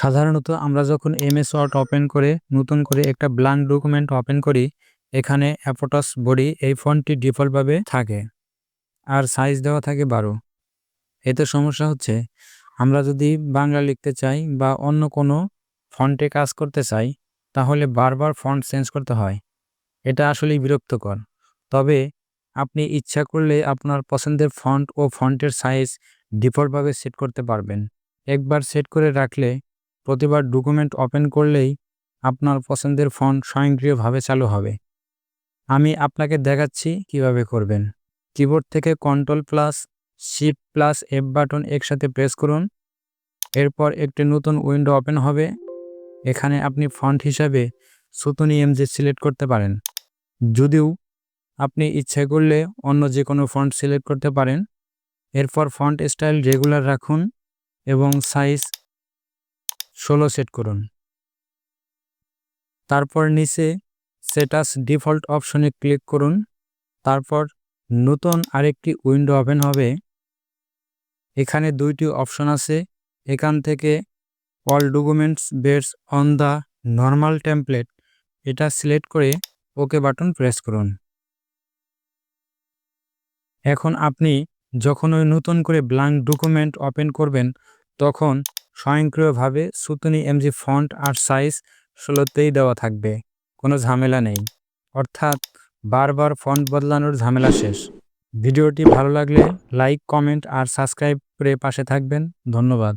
সাধারণত আমরা যখন এমএস ওয়ার্ড ওপেন করে, নতুন করে একটা ব্ল্যাঙ্ক ডকুমেন্ট ওপেন করি, এখানে অ্যাপোটাস বডি এই ফন্টটি ডিফল্টভাবে থাকে আর সাইজ দেওয়া থাকে বারো। এতে সমস্যা হচ্ছে, আমরা যদি বাংলা লিখতে চাই বা অন্য কোনো ফন্টে কাজ করতে চাই, তাহলে বারবার ফন্ট চেঞ্জ করতে হয়। এটা আসলেই বিরক্তকর। তবে আপনি ইচ্ছা করলে আপনার পছন্দের ফন্ট ও ফন্টের সাইজ ডিফল্টভাবে সেট করতে পারবেন। একবার সেট করে রাখলে প্রতিবার ডকুমেন্ট ওপেন করলেই আপনার পছন্দের ফন্ট স্বয়ংক্রিয়ভাবে চালু হবে। আমি আপনাকে দেখাচ্ছি কীভাবে করবেন। কিবোর্ড থেকে control plus shift plus F button একসাথে প্রেস করুন। এরপর একটি নতুন উইন্ডো ওপেন হবে। এখানে আপনি ফন্ট হিসাবে সুতুনি এমজি সিলেক্ট করতে পারেন। যদিও আপনি ইচ্ছে করলে অন্য যে কোনো ফন্ট সিলেক্ট করতে পারেন। এরপর ফন্ট স্টাইল রেগুলার রাখুন এবং সাইজ ষোলো সেট করুন। তারপর নিচে সেটাস ডিফল্ট অপশনে ক্লিক করুন। তারপর নতুন আরেকটি উইন্ডো ওপেন হবে। এখানে দুইটি অপশন আছে। এখান থেকে অল ডকুমেন্টস বেডস অন দ্য নর্মাল টেমপ্লেট এটা সিলেক্ট করে ওকে বাটন প্রেস করুন। এখন আপনি যখন ওই নতুন করে ব্ল্যাঙ্ক ডকুমেন্ট ওপেন করবেন, তখন স্বয়ংক্রিয়ভাবে সুতনি এমজি ফন্ট আর সাইজ ষোলোতেই দেওয়া থাকবে, কোনো ঝামেলা নেই। অর্থাৎ বারবার ফন্ট বদলানোর ঝামেলা শেষ। ভিডিওটি ভালো লাগলে লাইক, কমেন্ট আর সাবস্ক্রাইব করে পাশে থাকবেন। ধন্যবাদ।